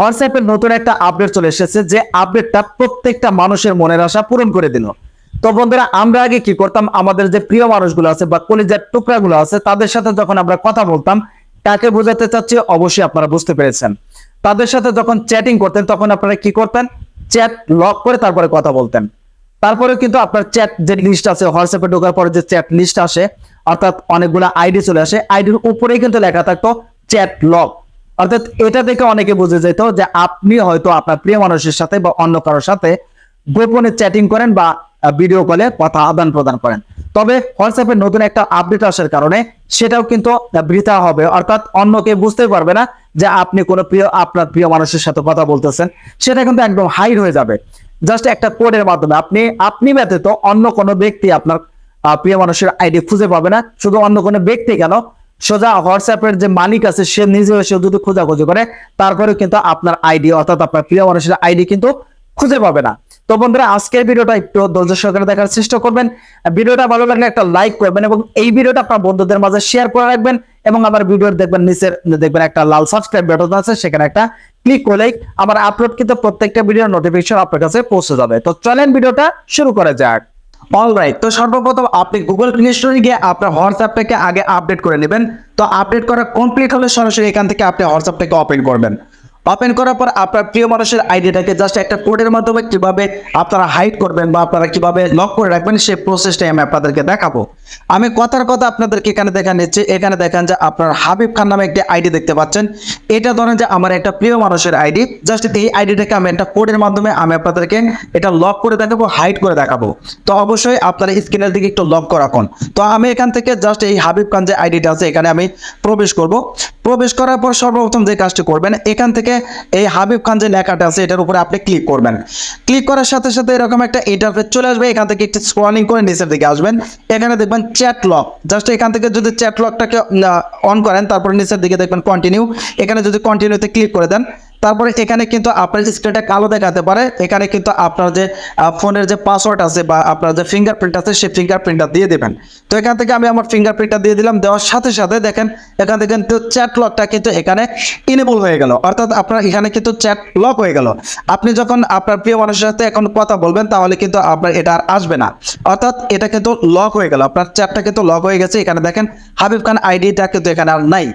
হোয়াটসঅ্যাপের নতুন একটা আপডেট চলে এসেছে যে আপডেটটা প্রত্যেকটা মানুষের মনের আশা পূরণ করে দিল। তো বন্ধুরা, আমরা আগে কি করতাম? আমাদের যে প্রিয় মানুষগুলো আছে বা কলিজার টুকরাগুলো আছে, তাদের সাথে যখন আমরা কথা বলতাম, কাকে বোঝাতে চাচ্ছি অবশ্যই আপনারা বুঝতে পেরেছেন। তাদের সাথে যখন চ্যাটিং করতেন, তখন আপনারা কি করতেন? চ্যাট লক করে তারপরে কথা বলতেন। তারপরে কিন্তু আপনার চ্যাট যে লিস্ট আছে, হোয়াটসঅ্যাপে ঢোকার পরে যে চ্যাট লিস্ট আসে, অর্থাৎ অনেকগুলো আইডি চলে আসে আইডির উপরেই কিন্তু লেখা থাকতো চ্যাট লক অর্থাৎ এটা দেখে অনেকে বুঝে যেত যে আপনি হয়তো আপনার প্রিয় মানুষের সাথে বা অন্য কারোর সাথে গোপনে চ্যাটিং করেন বা ভিডিও কলে কথা আদান প্রদান করেন। তবে হোয়াটসঅ্যাপের নতুন একটা আপডেট আসার কারণে সেটাও কিন্তু বৃথা হবে। অর্থাৎ অন্যকে বুঝতে পারবে না যে আপনি কোনো প্রিয়, আপনার প্রিয় মানুষের সাথে কথা বলতেছেন। সেটা কিন্তু একদম হাইড হয়ে যাবে। জাস্ট একটা কোডের মাধ্যমে। আপনি আপনি ব্যতীত অন্য কোনো ব্যক্তি আপনার প্রিয় মানুষের আইডি খুঁজে পাবে না। শুধু অন্য কোনো ব্যক্তি কেন? সোজা হোয়াটসঅ্যাপের যে মালিক আছে, সে নিজে এসে যদি খোঁজাখুঁজি করে। তারপরে কিন্তু আপনার আইডি, অর্থাৎ আপনার প্রিয় মানুষের আইডি কিন্তু খুঁজে পাবে না। তো বন্ধুরা, আজকের ভিডিওটা একটু ধৈর্য সহকারে দেখার চেষ্টা করবেন। ভিডিওটা ভালো লাগলে একটা লাইক করবেন এবং এই ভিডিওটা আপনার বন্ধুদের মাঝে শেয়ার করে রাখবেন এবং আমার ভিডিও দেখবেন নিচের, দেখবেন একটা লাল সাবস্ক্রাইব বাটন আছে, সেখানে একটা ক্লিক করলেই আমার আপলোড কিন্তু প্রত্যেকটা ভিডিওর নোটিফিকেশন আপনার কাছে পৌঁছে যাবে। তো চলেন ভিডিওটা শুরু করা যাক। অলরাইট তো সর্বপ্রথম আপনি গুগল প্লে স্টোরে গিয়ে আপনার হোয়াটসঅ্যাপটাকে আগে আপডেট করে নেবেন। তো আপডেট করা কমপ্লিট হলে সরাসরি এখান থেকে আপনি হোয়াটসঅ্যাপটাকে ওপেন করবেন। ওপেন করার পর আপনার প্রিয় মানুষের আইডিটাকে জাস্ট একটা কোডের মাধ্যমে কীভাবে আপনারা হাইড করবেন বা আপনারা কীভাবে লক করে রাখবেন, সেই প্রসেসটাই আমি আপনাদেরকে দেখাবো। আমি কথার কথা আপনাদেরকে এখানে দেখা নিচ্ছি। এখানে দেখেন যে আপনার হাবিব খান নামে একটি আইডি দেখতে পাচ্ছেন। এটা ধরেন যে আমার একটা প্রিয় মানুষের আইডি জাস্ট এই আইডিটাকে আমি একটা কোডের মাধ্যমে আমি আপনাদেরকে এটা লক করে দেখাবো হাইড করে দেখাবো। তো অবশ্যই আপনারা স্ক্রিনের দিকে একটু লক করে রাখুন। তো আমি এখান থেকে জাস্ট এই হাবিব খান যে আইডিটা আছে, এখানে আমি প্রবেশ করব। প্রবেশ করার পর সর্বপ্রথম যে কাজটি করবেন, এখান থেকে এই হাবিব খান যে লেখাটা আছে, এটার উপরে আপনি ক্লিক করবেন। ক্লিক করার সাথে সাথে এরকম একটা ইন্টারফেস চলে আসবে, এখান থেকে একটু স্ক্রলিং করে নিচের দিকে আসবেন। এখানে দেখবেন চ্যাট লক জাস্ট এখান থেকে যদি চ্যাট লকটাকে অন করেন, তারপরে নিচের দিকে দেখবেন কন্টিনিউ এখানে যদি কন্টিনিউতে ক্লিক করে দেন তারপরে এখানে কিন্তু আপনার স্ক্রিনটা কালো দেখাতে পারে, এখানে কিন্তু আপনার যে ফোনের যে পাসওয়ার্ড আছে বা আপনার যে ফিঙ্গারপ্রিন্ট আছে, সেই ফিঙ্গারপ্রিন্টটা দিয়ে দেবেন। তো এখান থেকে আমি আমার ফিঙ্গারপ্রিন্টটা দিয়ে দিলাম, দেওয়ার সাথে সাথে দেখেন, এখান থেকে কিন্তু চ্যাট লকটা কিন্তু এখানে ইনেবল হয়ে গেল। অর্থাৎ আপনার এখানে কিন্তু চ্যাট লক হয়ে গেল। আপনি যখন আপনার প্রিয় মানুষের সাথে এখন কথা বলবেন, তাহলে কিন্তু আপনার এটা আর আসবে না। অর্থাৎ এটা কিন্তু লক হয়ে গেল। আপনার চ্যাটটা কিন্তু লক হয়ে গেছে। এখানে দেখেন, হাবিব খান আইডিটা কিন্তু এখানে আর নাই।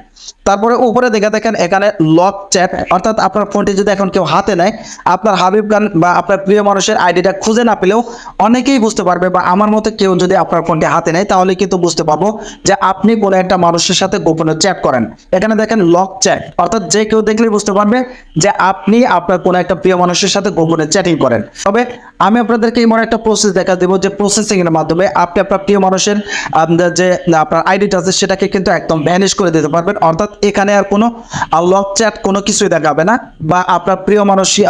তারপরে উপরে দেখে দেখেন এখানে লক চ্যাট অর্থাৎ আপনার ফোনটি যদি এখন কেউ হাতে নেয়, আপনার হাবিব খান বা আপনার প্রিয় মানুষের আইডিটা খুঁজে না পেলেও অনেকেই বুঝতে পারবে বা আমার মতো কেউ যদি আপনার ফোনটি হাতে নেয়, তাহলে কিন্তু বুঝতে পারব যে আপনি কোনো একটা মানুষের সাথে গোপনে চ্যাট করেন। এখানে দেখেন লক চ্যাট অর্থাৎ যে কেউ দেখলেই বুঝতে পারবে যে আপনি আপনার কোনো একটা প্রিয় মানুষের সাথে গোপনে চ্যাটিং করেন। তবে আমি আপনাদেরকে এমন একটা প্রসেস দেখা দেবো যে প্রসেসিং এর মাধ্যমে আপনি আপনার প্রিয় মানুষের যে আপনার আইডিটা আছে, সেটাকে কিন্তু একদম ভ্যানিশ করে দিতে পারবেন। অর্থাৎ এখানে আর কোনো লক চ্যাট কোনো কিছুই দেখাবে না বা আপনার প্রিয় মানুষই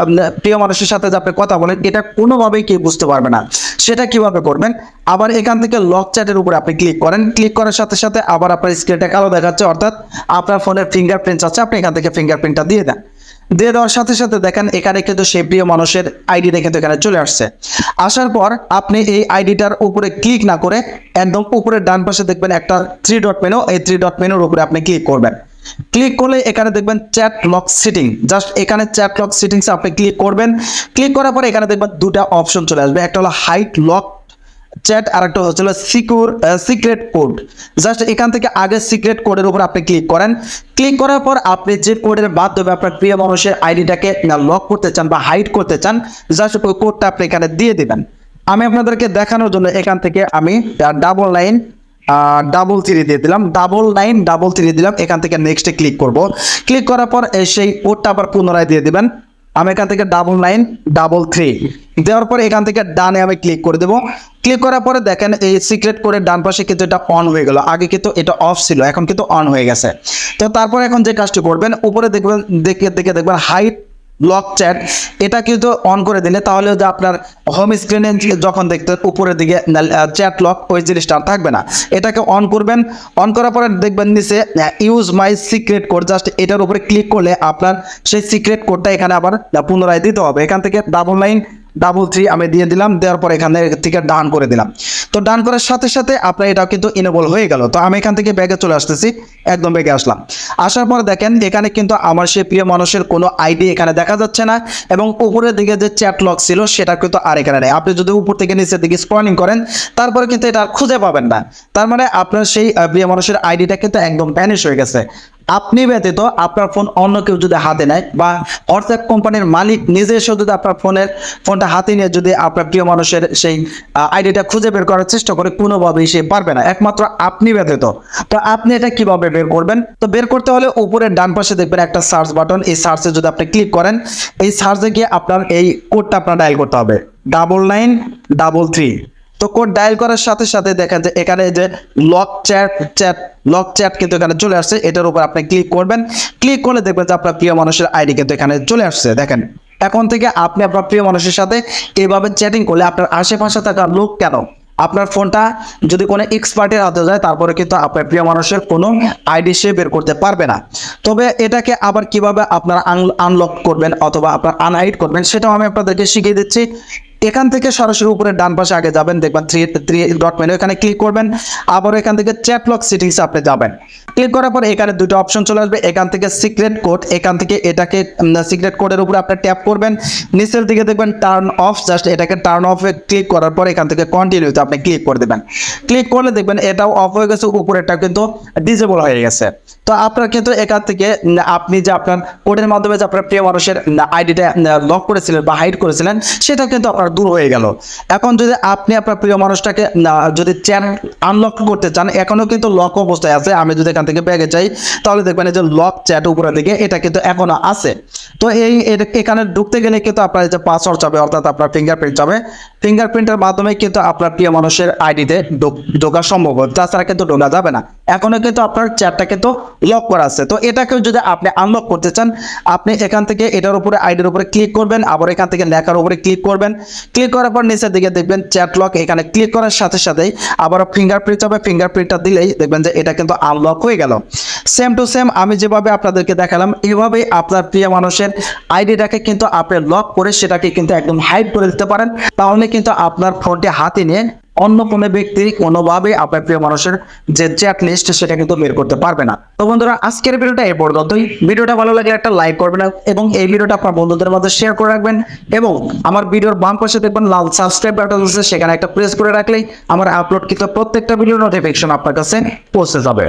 প্রিয় মানুষের সাথে যে আপনি কথা বলেন, এটা কোনোভাবেই কেউ বুঝতে পারবে না। সেটা কীভাবে করবেন? আবার এখান থেকে লক চ্যাটের উপরে আপনি ক্লিক করেন। ক্লিক করার সাথে সাথে আবার আপনার স্ক্রিনটা কালো দেখাচ্ছে, অর্থাৎ আপনার ফোনের ফিঙ্গারপ্রিন্ট আছে, আপনি এখান থেকে ফিঙ্গারপ্রিন্টটা দিয়ে দেন। দিয়ে দেওয়ার সাথে সাথে দেখেন এখানে কিন্তু সেই প্রিয় মানুষের আইডিটা কিন্তু এখানে চলে আসছে। আসার পর আপনি এই আইডিটার উপরে ক্লিক না করে একদম উপরের ডান পাশে দেখবেন একটা থ্রি ডট মেনু এই থ্রি ডট মেনুর উপরে আপনি ক্লিক করবেন। ক্লিক করলে এখানে দেখবেন চ্যাট লক সিটিং জাস্ট এখানে চ্যাট লক সিটিংসে আপনি ক্লিক করবেন। ক্লিক করার পরে এখানে দেখবেন দুটা অপশন চলে আসবে, একটা হলো হাইট লক চ্যাট আর একটা হচ্ছিল সিকিউর সিক্রেট কোড জাস্ট এখান থেকে আগে সিক্রেট কোডের উপর আপনি ক্লিক করেন। ক্লিক করার পর আপনি যে কোডের মাধ্যমে আপনার প্রিয় মানুষের আইডিটাকে লক করতে চান বা হাইড করতে চান জাস্ট ওই কোডটা আপনি এখানে দিয়ে দিবেন। আমি আপনাদেরকে দেখানোর জন্য এখান থেকে আমি ডাবল লাইন ডাবল থ্রি দিয়ে দিলাম। ডাবল নাইন ডাবল থ্রি দিলাম। এখান থেকে নেক্সটে ক্লিক করব। ক্লিক করার পর সেই কোডটা আবার পুনরায় দিয়ে দিবেন। আমি এখান থেকে ডাবল নাইন ডাবল থ্রি দেওয়ার পরে এখান থেকে ডানে আমি ক্লিক করে দেবো। ক্লিক করার পরে দেখেন এই সিক্রেট করে ডান পাশে কিন্তু এটা অন হয়ে গেল। আগে কিন্তু এটা অফ ছিল, এখন কিন্তু অন হয়ে গেছে। তো তারপরে এখন যে কাজটি করবেন, উপরে দেখবেন, দেখে দেখে দেখবেন হাইট লক চ্যাট এটা কিন্তু অন করে দিলে তাহলে যে আপনার হোম স্ক্রিনে যখন দেখতে উপরের দিকে চ্যাট লক ওই জিনিসটা থাকবে না। এটাকে অন করবেন। অন করার পরে দেখবেন নিচে use my secret code just এটার উপরে ক্লিক করলে আপনার সেই সিক্রেট কোডটা এখানে আবার পুনরায় দিতে হবে। এখান থেকে ডাবল নাইন ডাবল থ্রি আমি দিয়ে দিলাম, দেওয়ার পর এখানে থেকে ডান করে দিলাম। তো ডান করার সাথে সাথে আপনার এটাও কিন্তু ইনেবল হয়ে গেল। তো আমি এখান থেকে ব্যাগে চলে আসতেছি, একদম ব্যাগে আসলাম। আসার পর দেখেন, এখানে কিন্তু আমার সে প্রিয় মানুষের কোনো আইডি এখানে দেখা যাচ্ছে না এবং উপরের দিকে যে চ্যাট লক ছিল সেটা কিন্তু আর এখানে নেই। আপনি যদি উপর থেকে নিচের দিকে স্ক্রলিং করেন, তারপরে কিন্তু এটা খুঁজে পাবেন না। তার মানে আপনার সেই প্রিয় মানুষের আইডিটা কিন্তু একদম ভ্যানিশ হয়ে গেছে। আপনি ব্যতীত আপনার ফোন অন্য কেউ যদি হাতে নেয় বা হোয়াটসঅ্যাপ কোম্পানির মালিক নিজে এসে যদি আপনার ফোনের ফোনটা হাতে নিয়ে যদি আপনার প্রিয় মানুষের সেই আইডিটা খুঁজে বের করার চেষ্টা করে, কোনোভাবেই সে পারবে না। একমাত্র আপনি ব্যতীত। তো আপনি এটা কীভাবে বের করবেন? তো বের করতে হলে উপরের ডান পাশে দেখবেন একটা সার্চ বাটন এই সার্চে যদি আপনি ক্লিক করেন, এই সার্চে গিয়ে আপনার এই কোডটা আপনার ডায়াল করতে হবে। ডাবল নাইন ডাবল থ্রি তো কোড ডায়াল করার সাথে সাথে দেখেন যে এখানে যে lock chat chat lock chat কিন্তু এখানে চলে আসছে। এটার উপর আপনি ক্লিক করবেন। ক্লিক করলে দেখবেন যে আপনার প্রিয় মানুষের আইডি কিন্তু এখানে চলে আসছে। দেখেন, এখন থেকে আপনি আপনার প্রিয় মানুষের সাথে এভাবে চ্যাটিং করলে আপনার আশেপাশে থাকা লোক কেন? আপনার ফোনটা যদি কোনো এক্সপার্টের হাতে যায়, তারপরে কিন্তু আপনার প্রিয় মানুষের কোনো আইডি সে বের করতে পারবে না। তবে এটাকে আবার কীভাবে আপনারা আনলক করবেন অথবা আপনার আনহাইড করবেন, সেটাও আমি আপনাদেরকে শিখিয়ে দিচ্ছি। এখান থেকে সরাসরি উপরে ডান পাশে আগে যাবেন, দেখবেন থ্রি থ্রি ডট মেনু এখানে ক্লিক করবেন, আবার এখান থেকে চ্যাট লক সেটিংস আপনি যাবেন। ক্লিক করার পর এখানে দুটো অপশন চলে আসবে, এখান থেকে সিক্রেট কোড এখান থেকে এটাকে সিক্রেট কোডের উপরে আপনি ট্যাপ করবেন, নিচের দিকে দেখবেন টার্ন অফ জাস্ট এটাকে টার্ন অফে ক্লিক করার পর এখান থেকে কন্টিনিউতে আপনি ক্লিক করে দেবেন। ক্লিক করলে দেখবেন এটাও অফ হয়ে গেছে উপরেরটা কিন্তু ডিসেবল হয়ে গেছে। তো আপনার কিন্তু এখান থেকে আপনি যে আপনার কোডের মাধ্যমে যে আপনার প্রিয় মানুষের আইডিটা লক করেছিলেন বা হাইড করেছিলেন সেটা কিন্তু আপনার দূর হয়ে গেল। এখন যদি আপনি আপনার প্রিয় মানুষটাকে যদি চ্যাট আনলক করতে চান এখনও কিন্তু লক অবস্থায় আছে। আমি যদি এখান থেকে ব্যাগে যাই, তাহলে দেখবেন এই যে লক চ্যাট উপরের দিকে, এটা কিন্তু এখনও আছে। তো এই এখানে ঢুকতে গেলে কিন্তু আপনার যে পাসওয়ার্ড যাবে অর্থাৎ আপনার ফিঙ্গারপ্রিন্ট যাবে ফিঙ্গারপ্রিন্টের মাধ্যমে কিন্তু আপনার প্রিয় মানুষের আইডিতে ঢোকা সম্ভব তাছাড়া কিন্তু ঢোকা যাবে না। এখনও কিন্তু আপনার চ্যাটটা কিন্তু লক করা আছে। তো এটাকেও যদি আপনি আনলক করতে চান, আপনি এখান থেকে এটার উপরে আইডির উপরে ক্লিক করবেন, আবার এখান থেকে লেখার উপরে ক্লিক করবেন। ক্লিক করার পর নিচের দিকে দেখবেন চ্যাট লক এখানে ক্লিক করার সাথে সাথেই আবার ফিঙ্গারপ্রিন্ট হবে। ফিঙ্গারপ্রিন্টটা দিলেই দেখবেন যে এটা কিন্তু আনলক হয়ে গেল। সেম টু সেম আমি যেভাবে আপনাদেরকে দেখালাম এইভাবেই আপনার প্রিয় মানুষের আইডিটাকে কিন্তু আপনি লক করে সেটাকে কিন্তু একদম হাইড করে দিতে পারেন। তাহলে কিন্তু আপনার ফোনটি হাতে নিয়ে অন্য কোনো ব্যক্তি কোনোভাবে আপনার প্রিয় মানুষের যে চ্যাট লিস্ট সেটা কিন্তু বের করতে পারবে না। তো বন্ধুরা, আজকের ভিডিওটা এই পর্যন্তই। ভিডিওটা ভালো লাগলে একটা লাইক করবেন এবং এই ভিডিওটা আপনার বন্ধুদের মধ্যে শেয়ার করে রাখবেন এবং আমার ভিডিওর বাম পাশে দেখবেন লাল সাবস্ক্রাইব বাটন আছে, সেখানে একটা প্রেস করে রাখলেই আমার আপলোড কিন্তু প্রত্যেকটা ভিডিও নোটিফিকেশন আপনার কাছে পৌঁছে যাবে।